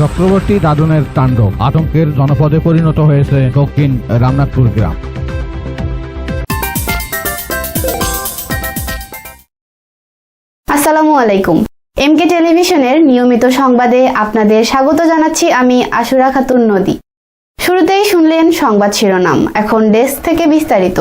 চক্রবর্তী দাদনের তাণ্ডব। আতঙ্কের জনপদে পরিণত হয়েছে দক্ষিণ রামনাথপুর গ্রাম। আসসালামু আলাইকুম। এমকে টেলিভিশনের নিয়মিত সংবাদে আপনাদের স্বাগত জানাচ্ছি আমি আশুরা খাতুন নদী। শুরুতেই শুনলেন সংবাদ শিরোনাম, এখন ডেস্ক থেকে বিস্তারিত।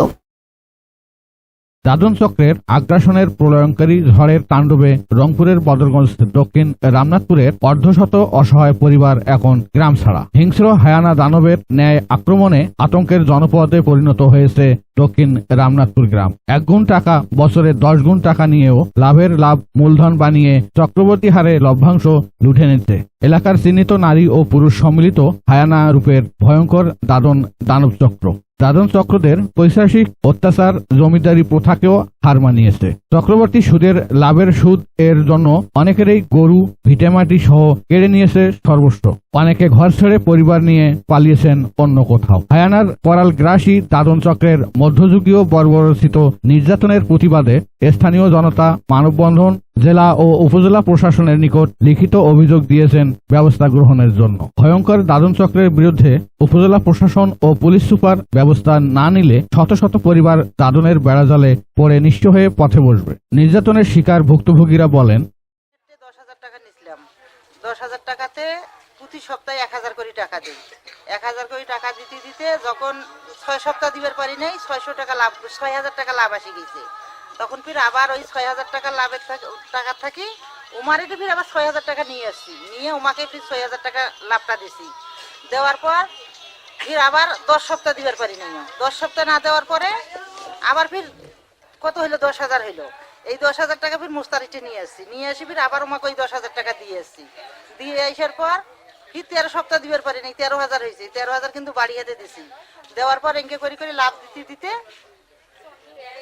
দাদন চক্রের আগ্রাসনের প্রলয়ঙ্কারী ঝড়ের তাণ্ডবে রংপুরের বদরগঞ্জ, দক্ষিণ রামনাথপুরের অর্ধশত অসহায় পরিবার এখন গ্রাম ছাড়া। হিংস্র হায়ানা দানবের ন্যায় আক্রমণে আতঙ্কের জনপদে পরিণত হয়েছে দক্ষিণ রামনাথপুর গ্রাম। এক গুণ টাকা, বছরে দশ গুণ টাকা নিয়েও লাভের লাভ মূলধন বানিয়ে চক্রবর্তী হারে লভ্যাংশ লুঠে নিচ্ছে। এলাকার চিহ্নিত নারী ও পুরুষ সম্মিলিত হায়ানা রূপের ভয়ঙ্কর দাদন দানব চক্র দাদন চক্রদের পৈশাসিক অত্যাচার জমিদারি প্রথাকেও হার মানিয়েছে। চক্রবর্তী সুদের লাভের সুদ এর জন্য অনেকেরই গরু, ভিটেমাটি সহ কেড়ে নিয়েছে সর্বস্ব। অনেকে ঘর ছেড়ে পরিবার নিয়ে পালিয়েছেন অন্য কোথাও। হায়ানার করাল গ্রাসী দাদন চক্রের মধ্যযুগীয় বর্বরচিত নির্যাতনের প্রতিবাদে স্থানীয় জনতা মানববন্ধন জেলা ও উপজেলা প্রশাসনের নিকট লিখিত অভিযোগ দিয়েছেন ব্যবস্থা গ্রহণের জন্য। ভয়ঙ্কর দাদন চক্রের বিরুদ্ধে উপজেলা প্রশাসন ও পুলিশ সুপার ব্যবস্থা না নিলে শত শত পরিবার দাদনের বেড়াজালে পড়ে নিঃস্ব হয়ে পথে বসবে। নির্যাতনের শিকার ভুক্তভোগীরা বলেন দশ হাজার টাকা নিছিলাম। দশ হাজার টাকাতে প্রতি সপ্তাহে এক হাজার করে টাকা দিই। এক হাজার করে টাকা দিতে দিতে যখন ছয় সপ্তাহ দিবার পারি নাই, ছয়শো টাকা লাভ, ছয় হাজার টাকা লাভ আসি গেছে। তখন ফির আবার ওই ছয় হাজার টাকা লাভের টাকা থাকি, উমারে ফির আবার ছয় হাজার টাকা নিয়ে আসছি নিয়ে উমাকে ফির ছয় হাজার টাকা লাভটা দিছি। দেওয়ার পর ফির আবার দশ সপ্তাহ দিবার পারি নাই দশ সপ্তাহ না দেওয়ার পরে আবার ফির কত হইল? দশ হাজার হইল। এই দশ হাজার টাকা ফির মুস্তারিটে নিয়ে আসছি নিয়ে আসি ফির আবার আমাকে ওই দশ হাজার টাকা দিয়ে আসছি দিয়ে আসার পর ফির তেরো সপ্তাহ দিবার পারি নাই। তেরো হাজার হয়েছে তেরো হাজার কিন্তু বাড়িয়ে দিছি। দেওয়ার পর এঙ্কে করে করে লাভ দিতে দিতে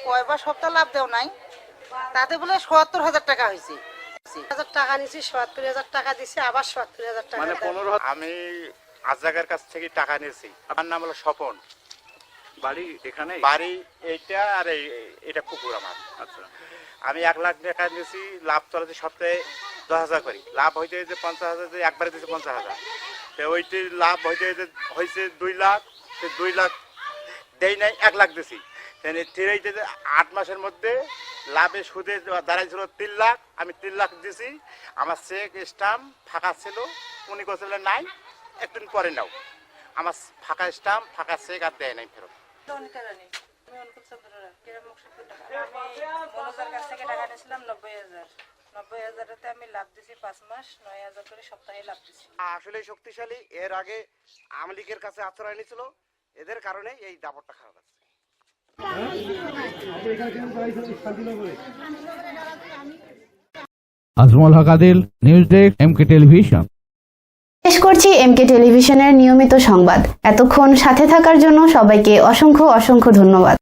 কয়বার সপ্তাহ লাভ দেও নাই। তাতে বলে সত্তর হাজার টাকা হয়েছে হাজার টাকা নিছি সত্তর হাজার টাকা দিছি আবার সত্তর হাজার টাকা মানে। পনেরো আমি আজাগের কাছ থেকে টাকা নিয়েছি। আমার নাম হলো স্বপন। বাড়ি এখানে বাড়ি এইটা আর এই এটা পুকুর আমার। আচ্ছা। আমি এক লাখ টাকা নিয়েছি লাভ তোলাতে সপ্তাহে দশ হাজার করি। লাভ হইতে হইতে পঞ্চাশ হাজার দিয়ে একবারে দিয়েছে পঞ্চাশ হাজার। তো ওইটি লাভ হইতে হইতে হয়েছে দুই লাখ। দুই লাখ দেই নাই এক লাখ দিছি। তিরাইতে আট মাসের মধ্যে লাভে সুদে দাঁড়াইছিল তিন লাখ আমি তিন লাখ দিছি। আমার চেক স্টাম্প ফাঁকা ছিল উনি বলছিলেন নাই একদিন পরে নাও। আমার ফাঁকা স্টাম্প ফাঁকা চেক আর দেয় নাই ফেরত। আসলে শক্তিশালী এর আগে আওয়ামী কাছে আশ্রয় নিয়েছিল। এদের কারণে এই দাপটটা খারাপ আছে। Ajmal Haque Adil news desk MK television শেষ করছি এমকে টেলিভিশনের নিয়মিত সংবাদ। এতক্ষণ সাথে থাকার জন্য সবাইকে অসংখ্য অসংখ্য ধন্যবাদ।